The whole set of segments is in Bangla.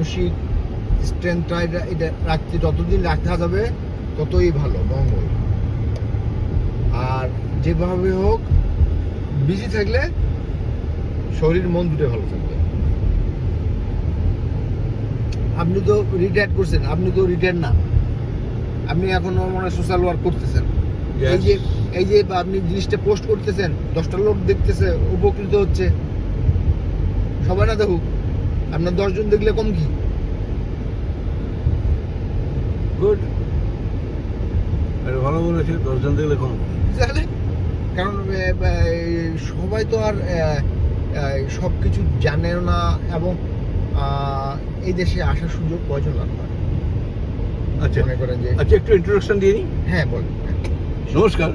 মানসিক স্ট্রেংথটা এটা এটা রাখতে যতদিন রাখা যাবে ততই ভালো মঙ্গল। আর যেভাবে হোক বিজি থাকলে শরীর মন দুটো ভালো থাকবে। আপনি তো রিটায়ার করছেন আপনি তো রিটায়ার না। আপনি এখনও মনে সোশ্যাল ওয়ার্ক করতেছেন। এই যে এই যে আপনি জিনিসটা পোস্ট করতেছেন দশটা লোক দেখতেছে উপকৃত হচ্ছে। সবাই না দেখুক। আপনার দশজন দেখলে কম কি? গুড ভালো বলেছে দশজন দেখলে কম। তাহলে? কারণ সবাই তো আর সব কিছু জানেও না এবং এই দেশে আসার সুযোগ কয়জন করে আচ্ছা। মনে করেন যে আচ্ছা একটু ইন্ট্রোডাকশন দিয়ে নিই হ্যাঁ বলেন নমস্কার।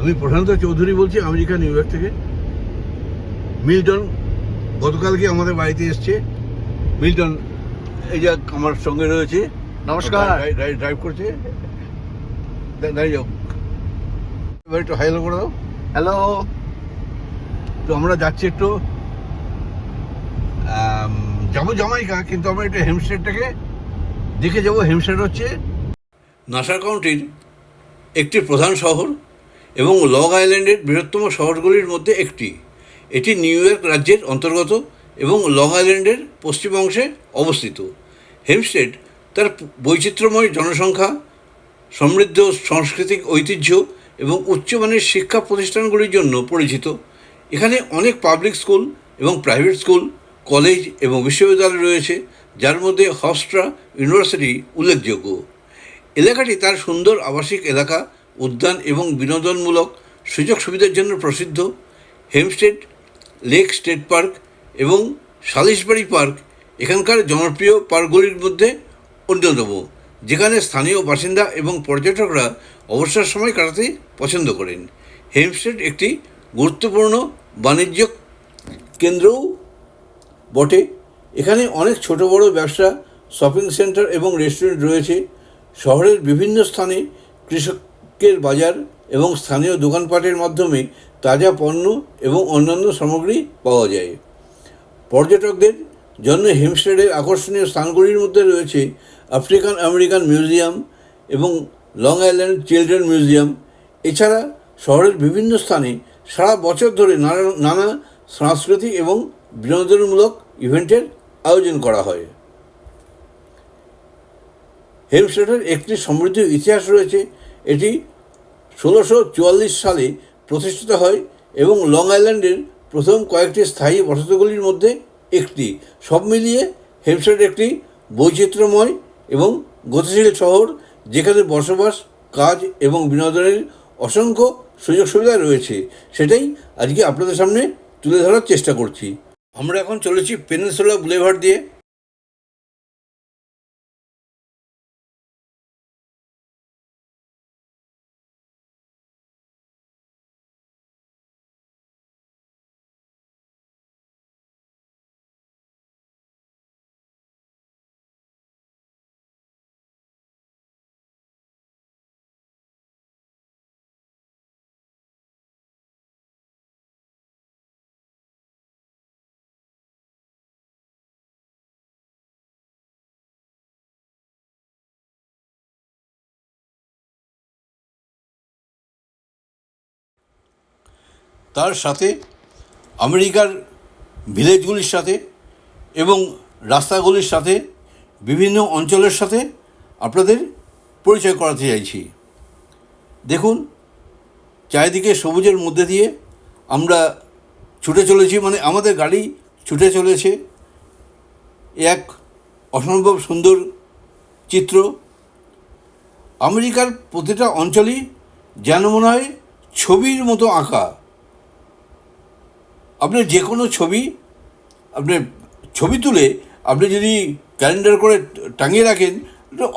আমি প্রশান্ত চৌধুরী বলছি আমেরিকা নিউ ইয়র্ক থেকে। মিল্টন গতকালকে আমাদের বাড়িতে এসছে। মিল্টন এই যে আমার সঙ্গে রয়েছে নমস্কার। ড্রাইভ করছে দাঁড়িয়ে যাও এবার একটু হাইলো করে দাও। হ্যালো তো আমরা যাচ্ছি একটু যাব জামাইকা কিন্তু আমরা একটু হেমস্টেডটাকে দেখে যাব। হেমস্টেড হচ্ছে নাসার কাউন্টির একটি প্রধান শহর এবং লগ আইল্যান্ডের বৃহত্তম শহরগুলির মধ্যে একটি। এটি নিউ ইয়র্ক রাজ্যের অন্তর্গত। এবং লং আইল্যান্ডের পশ্চিম অংশে অবস্থিত। হেমস্টেড তার বৈচিত্র্যময় জনসংখ্যা, সমৃদ্ধ সাংস্কৃতিক ঐতিহ্য এবং উচ্চমানের শিক্ষা প্রতিষ্ঠানগুলির জন্য পরিচিত। এখানে অনেক পাবলিক স্কুল এবং প্রাইভেট স্কুল, কলেজ এবং বিশ্ববিদ্যালয় রয়েছে, যার মধ্যে হফস্ট্রা ইউনিভার্সিটি উল্লেখযোগ্য। এলাকাটি তার সুন্দর আবাসিক এলাকা, উদ্যান এবং বিনোদনমূলক সুযোগ সুবিধার জন্য প্রসিদ্ধ। হেমস্টেড লেক স্টেট পার্ক এবং সালিশবাড়ি পার্ক এখানকার জনপ্রিয় পার্কগুলির মধ্যে অন্যতম, যেখানে স্থানীয় বাসিন্দা এবং পর্যটকরা অবসর সময় কাটাতে পছন্দ করেন। হেমস্টেড একটি গুরুত্বপূর্ণ বাণিজ্য কেন্দ্রও বটে। এখানে অনেক ছোট বড় ব্যবসা, শপিং সেন্টার এবং রেস্টুরেন্ট রয়েছে। শহরের বিভিন্ন স্থানে কৃষকের বাজার এবং স্থানীয় দোকানপাটের মাধ্যমে তাজা পণ্য এবং অন্যান্য সামগ্রী পাওয়া যায়। পর্যটকদের জন্য হেমস্টেডের আকর্ষণীয় স্থানগুলির মধ্যে রয়েছে আফ্রিকান আমেরিকান মিউজিয়াম এবং লং আইল্যান্ড চিলড্রেন মিউজিয়াম। এছাড়া শহরের বিভিন্ন স্থানে সারা বছর ধরে নানা নানা সাংস্কৃতিক এবং বিনোদনমূলক ইভেন্টের আয়োজন করা হয়। হেমস্টেডের একটি সমৃদ্ধ ইতিহাস রয়েছে, এটি ষোলোশো চুয়াল্লিশ সালে প্রতিষ্ঠিত হয় এবং লং আইল্যান্ডের প্রথম কয়েকটি স্থায়ী বসতগুলির মধ্যে একটি। সব মিলিয়ে হেমসেট একটি বৈচিত্র্যময় এবং গতিশীল শহর, যেখানে বসবাস, কাজ এবং বিনোদনের অসংখ্য সুযোগ সুবিধা রয়েছে। সেটাই আজকে আপনাদের সামনে তুলে ধরার চেষ্টা করছি। আমরা এখন চলেছি পেনিনসুলা বুলেভার দিয়ে তার সাথে আমেরিকার ভিলেজগুলির সাথে এবং রাস্তাগুলির সাথে বিভিন্ন অঞ্চলের সাথে আপনাদের পরিচয় করাতে চাইছি। দেখুন, চারিদিকে সবুজের মধ্যে দিয়ে আমরা ছুটে চলেছি মানে আমাদের গাড়ি ছুটে চলেছে। এক অসম্ভব সুন্দর চিত্র। আমেরিকার প্রতিটা অঞ্চলই যেন মনে হয় ছবির মতো আঁকা। আপনি যে কোনো ছবি আপনি ছবি তুলে আপনি যদি ক্যালেন্ডার করে টাঙিয়ে রাখেন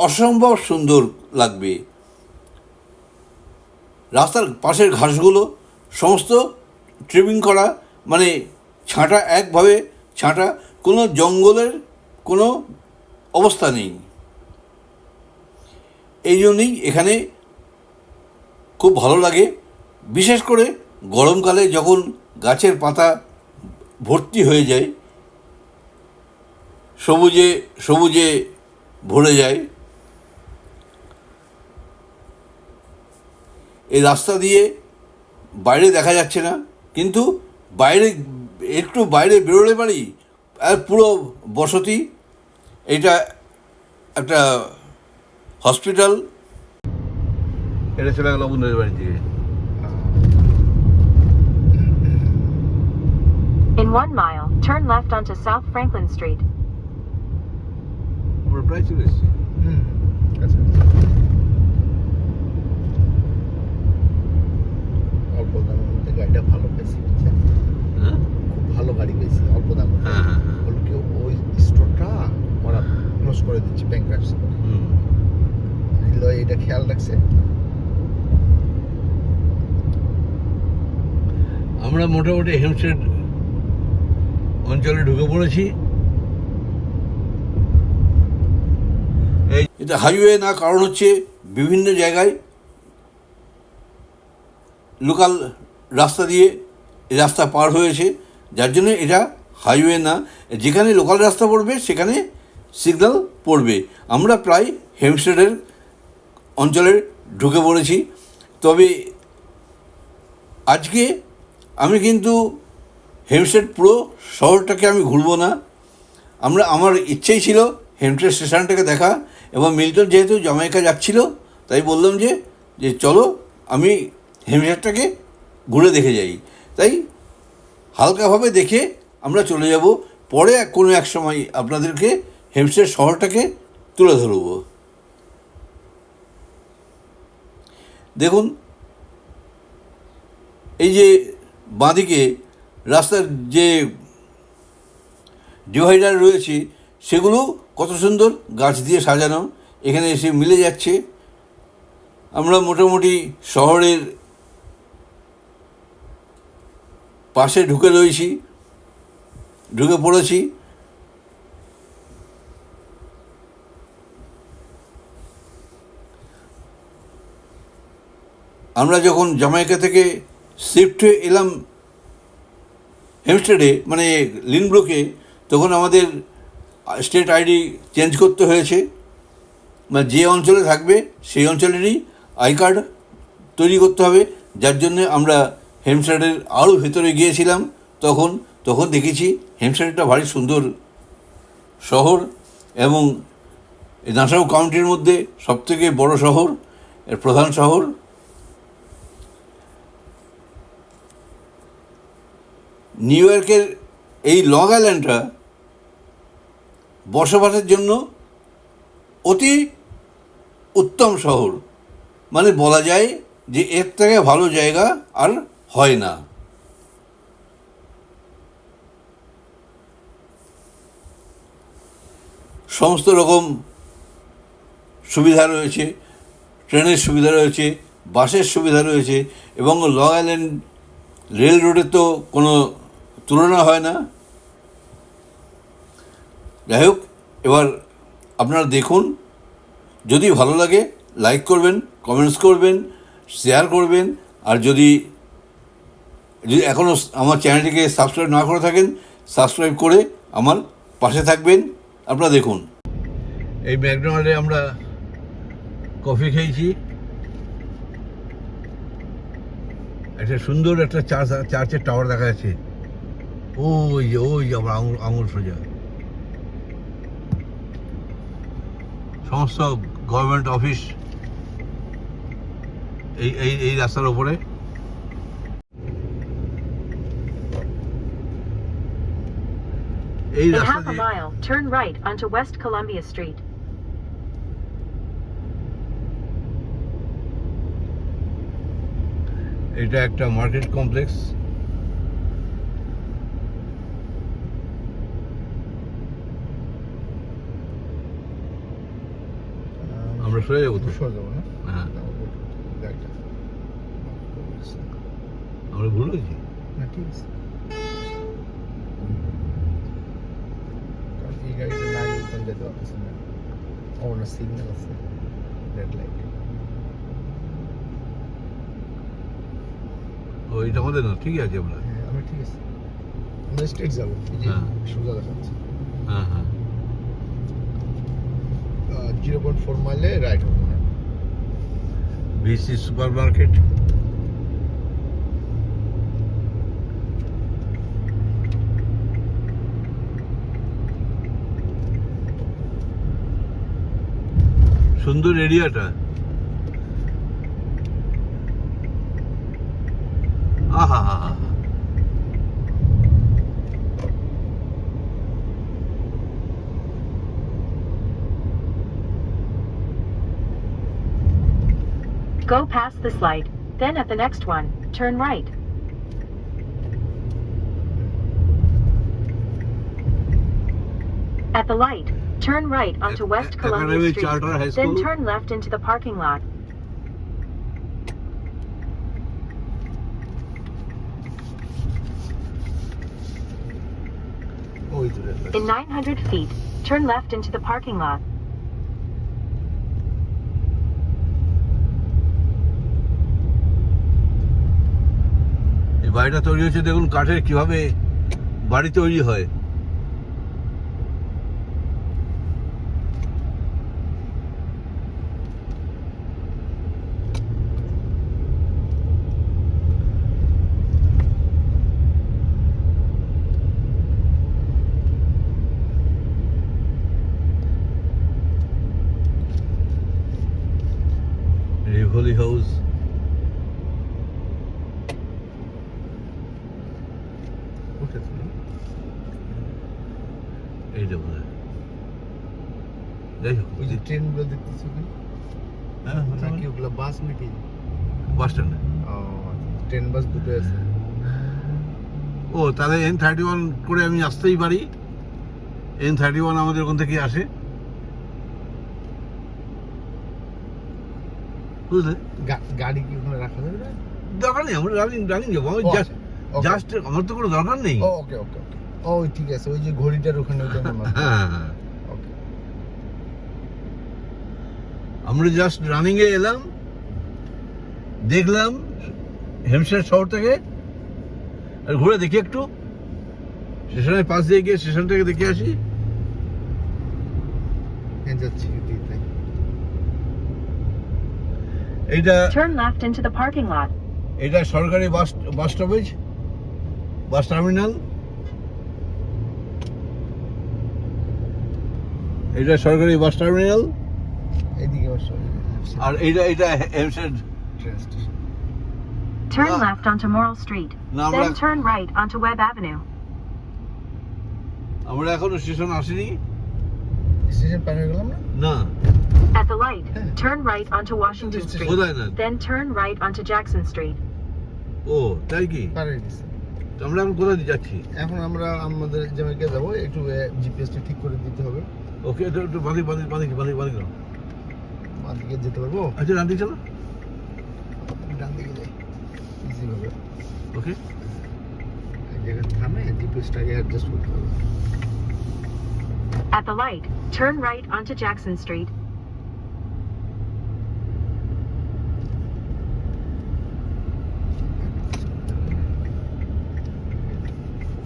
অসম্ভব সুন্দর লাগবে। রাস্তার পাশের ঘাসগুলো, সমস্ত ট্রিমিং করা মানে ছাঁটা একভাবে ছাঁটা, কোনো জঙ্গলের কোনো অবস্থা নেই। এই জন্যই এখানে খুব ভালো লাগে, বিশেষ করে গরমকালে যখন গাছের পাতা ভর্তি হয়ে যায়, সবুজে সবুজে ভরে যায়। এই রাস্তা দিয়ে বাইরে দেখা যাচ্ছে না, কিন্তু বাইরে, একটু বাইরে বেরোলে পারি আর পুরো বসতি, এটা একটা হসপিটাল। এটা চলে গেল বন্ধুদের বাড়ির থেকে In one mile, turn left onto South Franklin Street. আমরা প্রায় চলে এসেছি হুম আচ্ছা অল্প দামের মধ্যে গাড়িটা ভালো পেয়েছি বুঝছেন? হ্যাঁ খুব ভালো গাড়ি পেয়েছি অল্প দামের মধ্যে। হ্যাঁ হ্যাঁ হ্যাঁ বলল কি ওই স্টোরটা ওরা ক্লোজ করে দিচ্ছে ব্যাংক করে হুম। হৃদয় এটা খেয়াল রাখছে আমরা মোটামুটি হেমস্টেড অঞ্চলে ঢুকে পড়েছি। এটা হাইওয়ে না কারণ হচ্ছে বিভিন্ন জায়গায় লোকাল রাস্তা দিয়ে রাস্তা পার হয়েছে। যার জন্য এটা হাইওয়ে না। যেখানে লোকাল রাস্তা পড়বে, সেখানে সিগন্যাল পড়বে। আমরা প্রায় হেমস্টেডের অঞ্চলে ঢুকে পড়েছি। তবে আজকে আমি কিন্তু হেমস্টেড পুরো শহরটাকে আমি ঘুরবো না। আমরা, আমার ইচ্ছেই ছিল হেমস্টেড স্টেশনটাকে দেখা এবং মিল্টন যেহেতু জামাইকা যাচ্ছিল, তাই বললাম যে যে চলো আমি হেমস্টেডটাকে ঘুরে দেখে যাই। তাই হালকাভাবে দেখে আমরা চলে যাব। পরে কোনো এক সময় আপনাদেরকে হেমসেট শহরটাকে তুলে ধরব। দেখুন, এই যে বাঁদিকে রাস্তার যে ডিভাইডার রয়েছে, সেগুলো কত সুন্দর গাছ দিয়ে সাজানো। এখানে এসে মিলে যাচ্ছে। আমরা মোটামুটি শহরের পাশে ঢুকে রয়েছি, ঢুকে পড়েছি। আমরা যখন জামাইকা থেকে শিফট হয়ে এলাম হেমস্টেডে মানে লিনব্রুকে তখন আমাদের স্টেট আইডি চেঞ্জ করতে হয়েছে। মানে যে অঞ্চলে থাকবে, সেই অঞ্চলেরই আই কার্ড তৈরি করতে হবে। যার জন্য আমরা হেমস্টেডের আরও ভেতরে গিয়েছিলাম তখন। তখন দেখেছি হেমস্টেডটা ভারী সুন্দর শহর এবং নাসাউ কাউন্টির মধ্যে সবথেকে বড় শহর, এর প্রধান শহর। নিউ ইয়র্কের এই লং আইল্যান্ডটা বসবাসের জন্য অতি উত্তম শহর। মানে বলা যায় যে এর থেকে ভালো জায়গা আর হয় না। সমস্ত রকম সুবিধা রয়েছে, ট্রেনের সুবিধা রয়েছে, বাসের সুবিধা রয়েছে এবং লং আইল্যান্ড রেল রোডের তো কোনো তুলনা হয় না। যাই হোক এবার আপনারা দেখুন, যদি ভালো লাগে লাইক করবেন কমেন্টস করবেন শেয়ার করবেন, আর যদি যদি এখনও আমার চ্যানেলটিকে সাবস্ক্রাইব না করে থাকেন সাবস্ক্রাইব করে আমার পাশে থাকবেন। আপনারা দেখুন। এই ম্যাকডোনাল্ডে আমরা কফি খেয়েছি। একটা সুন্দর একটা চার্চ চার্চের টাওয়ার দেখা যাচ্ছে। ওই যে ওই যে আমার আঙুল আঙুল সোজা সমস্ত গভর্নমেন্ট অফিস এই এই এই রাস্তার ওপরে এই রাস্তা দিয়ে turn right onto West Columbia Street. এটা একটা মার্কেট কমপ্লেক্স সরে যাব তো? সরে যাব না হ্যাঁ আমরা ভুল হয়েছি? না ঠিক আছে। কারণ এই গাড়িটা না যেতে পারতেছে সিগন্যাল আছে রেড লাইট ও এটা আমাদের না ঠিকই আছে আমরা। হ্যাঁ ঠিক আছে। আমরা স্ট্রেট যাব এই যে হ্যাঁ। সোজা দেখাচ্ছে। হ্যাঁ হ্যাঁ। জিরো পয়েন্ট ফোর মাইলে বিসি সুপার মার্কেট। সুন্দর এরিয়াটা। আহা হা হা Go past this light, then at the next one, turn right. At the light, turn right onto uh, West uh, Columbia Street, then turn left into the parking lot. In 900 feet, turn left into the parking lot. বাড়িটা তৈরি হচ্ছে দেখুন কাঠের কীভাবে বাড়ি তৈরি হয় রিভলি হাউস উঠেছে না? এইটা বোধ হয় যাই হোক ওই যে ট্রেনগুলো দেখতেছো কি? হ্যাঁ নাকি ওগুলো বাস নাকি বাস স্ট্যান্ডে। ও ট্রেন বাস দুটো আছে। ও তাহলে এন থার্টি ওয়ান করে আমি আসতেই পারি। এন থার্টি ওয়ান আমাদের ওখান থেকে আসে। বুঝলে? গাড়ি কি ওখানে রাখা যাবে? দরকার নেই আমরা রানিং রানিং যাব। আমি জাস্ট জাস্ট আমার তো কোনো দরকার নেই। ওকে ওকে ও ঠিক আছে ওই যে ঘড়িটার ওখানে ওইটা আমার। হ্যাঁ ওকে আমরা জাস্ট রানিং এ এলাম দেখলাম হেমশার শহর থেকে আর ঘুরে দেখি একটু। স্টেশনের পাশ দিয়ে গিয়ে স্টেশনটাকে দেখে আসি। যাচ্ছি এইটা Turn left into the parking lot. এটা সরকারি বাস বাস স্টপেজ বাস টার্মিনাল। এটা সরকারি বাস টার্মিনাল। এইদিকে আর এইটা এটা Hempstead train station Turn left onto Morrill Street, না আমরা then turn right onto Webb Avenue. আমরা এখনও স্টেশন আসিনি? স্টেশন পার হয়ে গেলাম না? না। At the light, Yeah. turn right onto Washington Street, না। then turn right onto Jackson Street. ও তাই কি? পার হয়ে গেছে। আমরা এখন কোথায় যাচ্ছি? এখন আমরা আমাদের জ্যামাইকা যাব একটু জিপিএসটা ঠিক করে দিতে হবে। ওকে একটু একটু বাঁধি বাঁধি বাঁধি বাঁধি বাঁধি দাও বাঁ দিকে যেতে পারব? আচ্ছা রান্দি চলো। ডান দিকে যাই। ইজি হবে। ওকে এক জায়গায় থামে জিপিএসটাকে অ্যাডজাস্ট করতে হবে। At the light, turn right onto Jackson Street,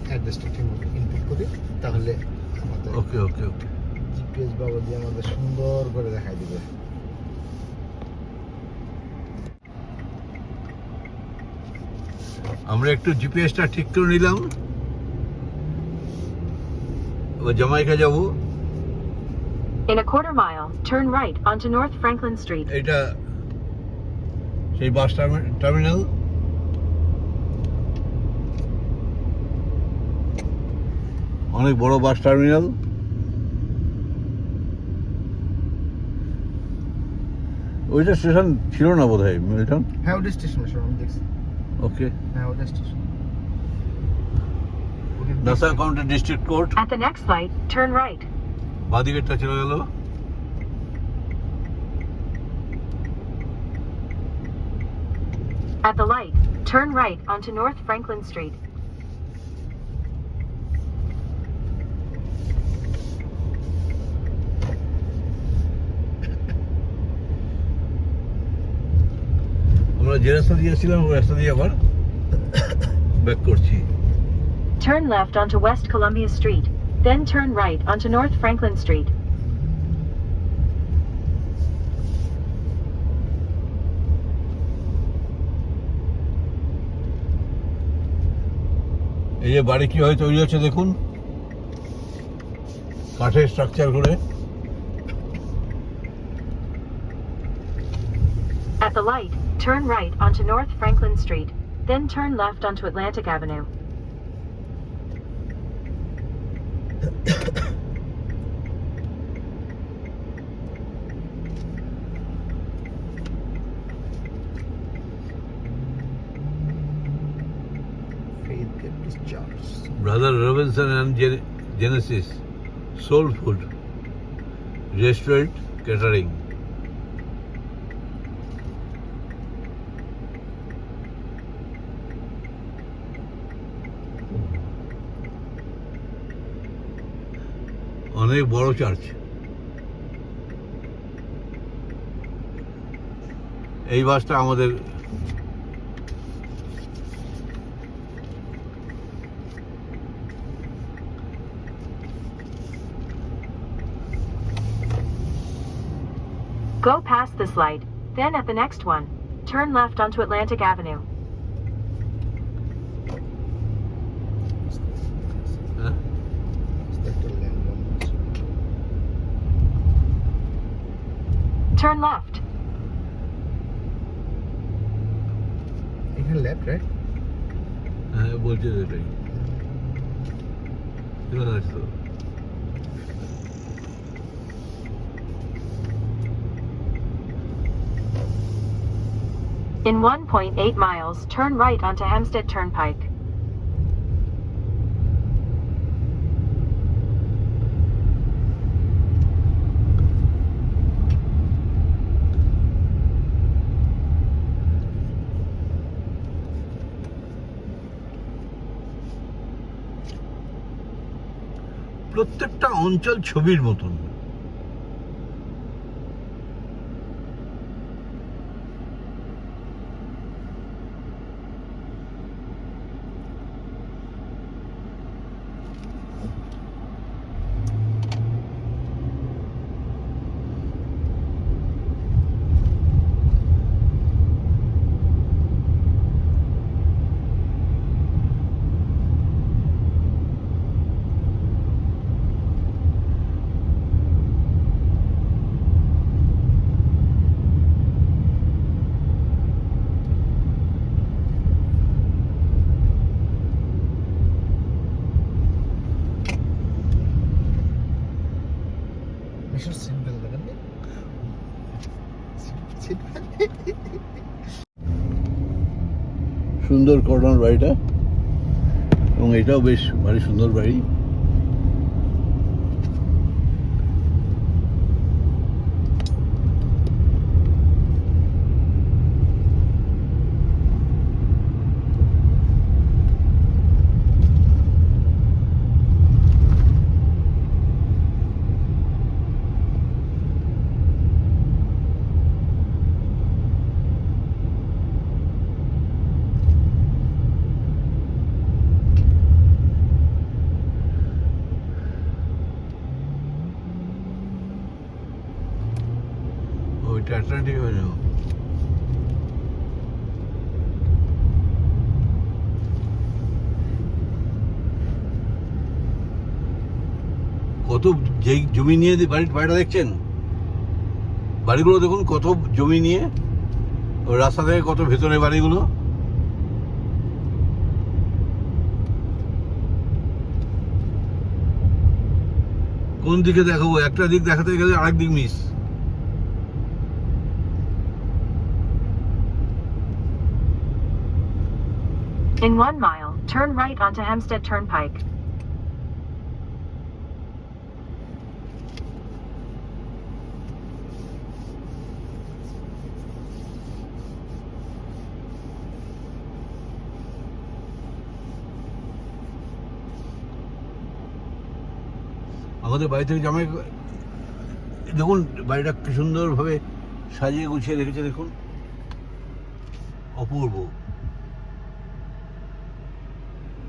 অ্যাড্রেসটা ঠিক মতো ইনপুট করি তাহলে আমাদের ওকে ওকে ওকে জিপিএস বাবা দিয়ে আমাদের সুন্দর করে দেখাই দিবে। আমরা একটু জিপিএসটা ঠিক করে নিলাম। এবার জামাইকা যাব। In a quarter mile, turn right onto North Franklin Street. এটা সেই বাস টার্মিনাল। অনেক বড় বাস টার্মিনাল। ওইটা স্টেশন ছিল না বোধ হয় মিল্টন? হ্যাঁ ওটা স্টেশন শোন আমি দেখছি। ওকে হ্যাঁ ওটা station Nassau county district court At the next light, turn right. বাদিকেরটা চলে গেল At the light, turn right onto North Franklin Street. যে রাস্তা দিয়ে ওই রাস্তা দিয়ে আবার ব্যাক করছি Turn left onto West Columbia Street, then turn right onto North Franklin Street. এই যে বাড়ি কীভাবে তৈরি হচ্ছে দেখুন কাঠের স্ট্রাকচার করে At the light, turn right onto North Franklin Street, then turn left onto Atlantic Avenue. Faith Baptist Church. Brother Robinson and Gen- Genesis Soul Food Restaurant Catering. অনেক বড় চার্চ এই বাসটা আমাদের Go past this light, then at the next one, turn left onto Atlantic Avenue. Turn left. এখানে লেফট রাইট হ্যাঁ বলছে তো এটাই এখানে আছে তো In 1.8 miles, turn right onto Hempstead Turnpike. প্রত্যেকটা অঞ্চল ছবির মতন। সুন্দর করোনার বাড়িটা এবং এটাও বেশ ভারী সুন্দর বাড়ি ওইটা অ্যাটলান্টিক এভিনিউ কত যেই জমি নিয়ে যে বাড়ি বাড়িটা দেখছেন? বাড়িগুলো দেখুন কত জমি নিয়ে রাস্তা থেকে কত ভেতরে বাড়িগুলো। কোন দিকে দেখাবো? একটা দিক দেখাতে গেলে আরেক দিক miss In one mile, turn right onto Hempstead Turnpike. আমাদের বাড়ি থেকে জামাই দেখুন, বাড়িটা কি সুন্দরভাবে সাজিয়ে গুছিয়ে রেখেছে, দেখুন। অপূর্ব।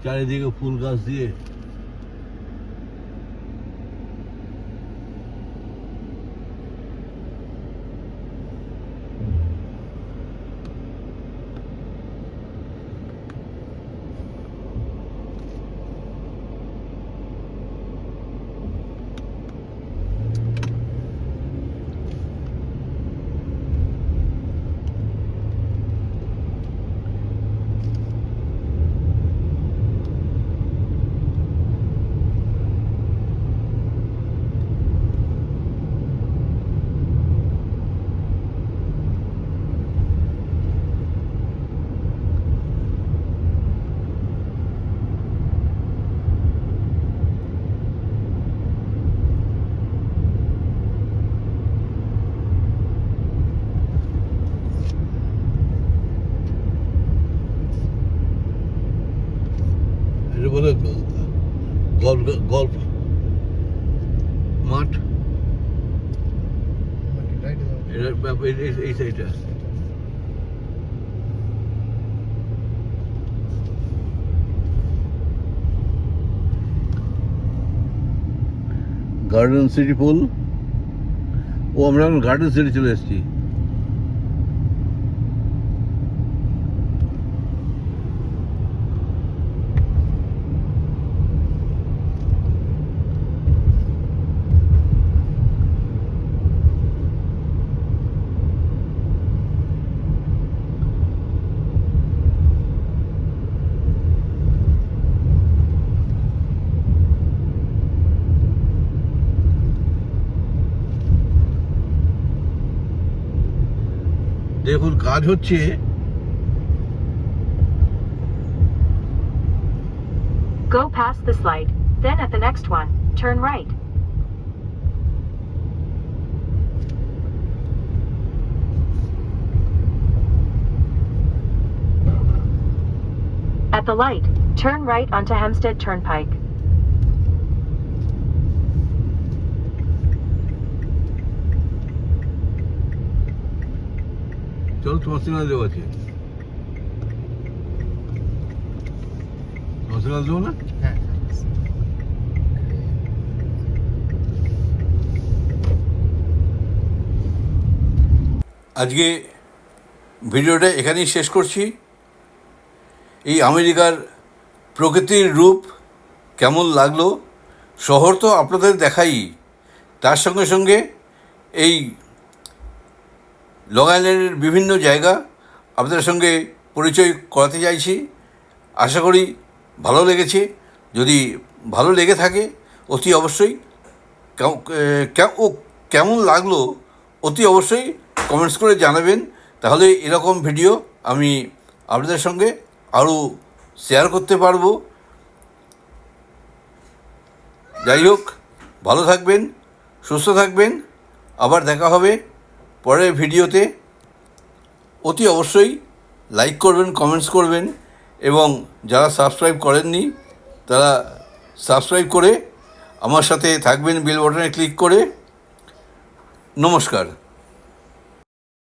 চারিদিকে ফুল গাছ দিয়ে এটা এই- এই- এই সাইডটা গার্ডেন সিটি পুল ও আমরা এখন গার্ডেন সিটি চলে এসেছি। কাজ হচ্ছে Go past this light, then at the next one, turn right. At the light, turn right onto Hempstead Turnpike. চলো তোমার সিগনাল দেবো আছে তোমার সিগনাল দেবো না? হ্যাঁ। আজকে ভিডিওটা এখানেই শেষ করছি। এই আমেরিকার প্রকৃতির রূপ কেমন লাগল শহর তো আপনাদের দেখাই। তার সঙ্গে সঙ্গে এই লং আইল্যান্ডের বিভিন্ন জায়গা আপনাদের সঙ্গে পরিচয় করাতে চাইছি। আশা করি ভালো লেগেছে। যদি ভালো লেগে থাকে, অতি অবশ্যই ও কেমন লাগল, অতি অবশ্যই কমেন্টস করে জানাবেন। তাহলে এরকম ভিডিও আমি আপনাদের সঙ্গে আরও শেয়ার করতে পারব। যাই হোক, ভালো থাকবেন, সুস্থ থাকবেন। আবার দেখা হবে। পরের ভিডিওতে অতি অবশ্যই লাইক করবেন কমেন্টস করবেন এবং যারা সাবস্ক্রাইব করেননি, তারা সাবস্ক্রাইব করে আমার সাথে থাকবেন বিল বটনে ক্লিক করে। নমস্কার।